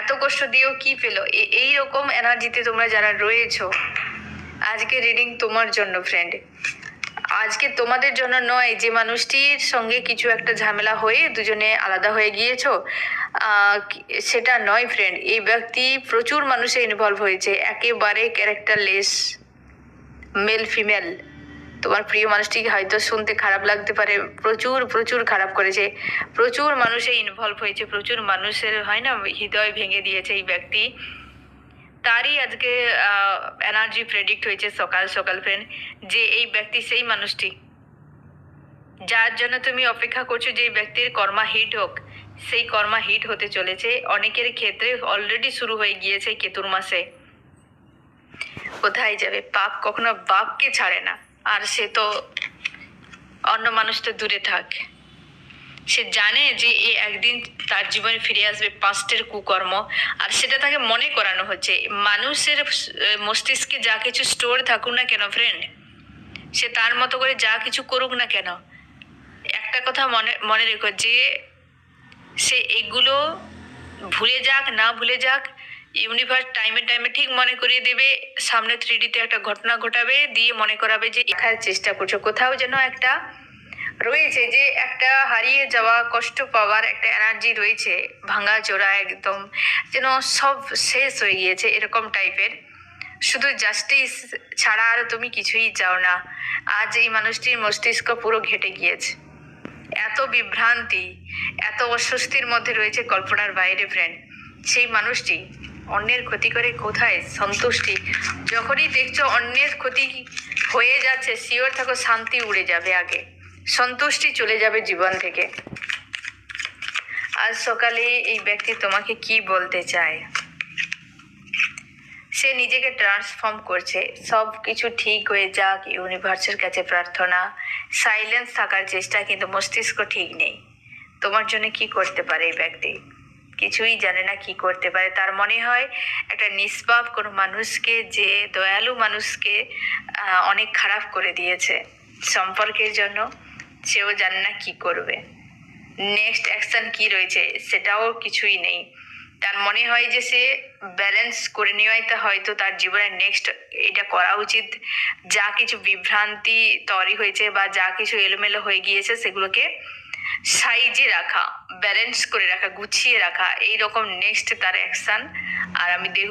এত কষ্ট দিয়েও কি পেল? এই রকম এনার্জিতে তোমরা যারা রয়েছো, আজকে রিডিং তোমার জন্য ফ্রেন্ড আজকে তোমাদের জন্য নয়, যে মানুষটির সঙ্গে কিছু একটা ঝামেলা হয়ে দুজনে আলাদা হয়ে গিয়েছো সেটা নয় ফ্রেন্ড এই ব্যক্তি প্রচুর মানুষে ইনভলভ হয়েছে, একেবারে ক্যারেক্টারলেস মেল ফিমেল তোমার প্রিয় মানুষটিকে হয়তো শুনতে খারাপ লাগতে পারে, প্রচুর প্রচুর খারাপ করেছে। প্রচুর মানুষে ইনভলভ হয়েছে, প্রচুর মানুষের, হয় না, হৃদয় ভেঙে দিয়েছে এই ব্যক্তি। তারই আজকে এনার্জি প্রেডিক্ট হয়েছে সকাল সকাল ফ্রেন্ড যে এই ব্যক্তি সেই মানুষটি। যার জন্য তুমি অপেক্ষা করছ যে ব্যক্তির কর্মা হিট হোক, সেই কর্মা হিট হতে চলেছে। অনেকের ক্ষেত্রে অলরেডি শুরু হয়ে গিয়েছে কেতুর মাসে। কোথায় যাবে? পাপ কখনো বাপকে ছাড়ে না। আর সে তো অন্য মানুষ তো দূরে থাক। সে জানে যে এ একদিন তার জীবনে ফিরে আসবে পাস্টের কুকর্ম, আর সেটা তাকে মনে করানো হচ্ছে। মানুষের মস্তিষ্কে যা কিছু স্টোর থাকুক না কেন ফ্রেন্ড সে তার মতো করে যা কিছু করুক না কেন? একটা কথা মনে মনে রেখো যে সে এগুলো ভুলে যাক, না ভুলে যাক ইউনিভার্স টাইমে টাইমে ঠিক মনে করিয়ে দেবে, সামনে থ্রিডিতে একটা ঘটনা ঘটাবে, দিয়ে মনে করাবে যে দেখার চেষ্টা করছ। কোথাও যেন একটা রয়েছে যে একটা হারিয়ে যাওয়া, কষ্ট পাওয়ার একটা এনার্জি রয়েছে, ভাঙা চোরা একদম, যেন সব শেষ হয়ে গিয়েছে এরকম টাইপের শুধু জাস্টিস ছাড়া আর তুমি কিছুই চাও না। আজ এই মানুষটির মস্তিষ্ক পুরো ঘেটে গিয়েছে। এত বিভ্রান্তি, এত অস্বস্তির মধ্যে রয়েছে কল্পনার বাইরে ফ্রেন্ড সেই মানুষটি অন্যের ক্ষতি করে কোথায়? সন্তুষ্টি। যখনই দেখছ অন্যের ক্ষতি হয়ে যাচ্ছে শিওর থাকো শান্তি উড়ে যাবে আগে। সন্তুষ্টি চলে যাবে জীবন থেকে। আজ সকালে এই ব্যক্তি তোমাকে কি বলতে চায়? সে নিজেকে ট্রান্সফর্ম করছে। সব কিছু ঠিক হয়ে যাক ইউনিভার্সের কাছে প্রার্থনা। সাইলেন্স থাকার চেষ্টা, কিন্তু মস্তিষ্ক ঠিক নেই। তোমার জন্য কি করতে পারে এই ব্যক্তি? কিছুই জানে না কি করতে পারে। তার মনে হয় একটা নিষ্পাপ কোনো মানুষকে যে দয়ালু মানুষকে অনেক খারাপ করে দিয়েছে সম্পর্কের জন্য, সেও জানে না কি করবে। নেক্সট অ্যাকশন কি রয়েছে সেটাও কিছুই নেই। তার মনে হয় যে সে ব্যালেন্স করে নেওয়াই তা হয়তো তার জীবনের নেক্সট এটা করা উচিত। যা কিছু বিভ্রান্তি তৈরি হয়েছে বা যা কিছু এলোমেলো হয়ে গিয়েছে সেগুলোকে সাইজে রাখা ব্যালেন্স করে রাখা গুছিয়ে রাখা এইরকম নেক্সট তার অ্যাকশান আর আমি দেখ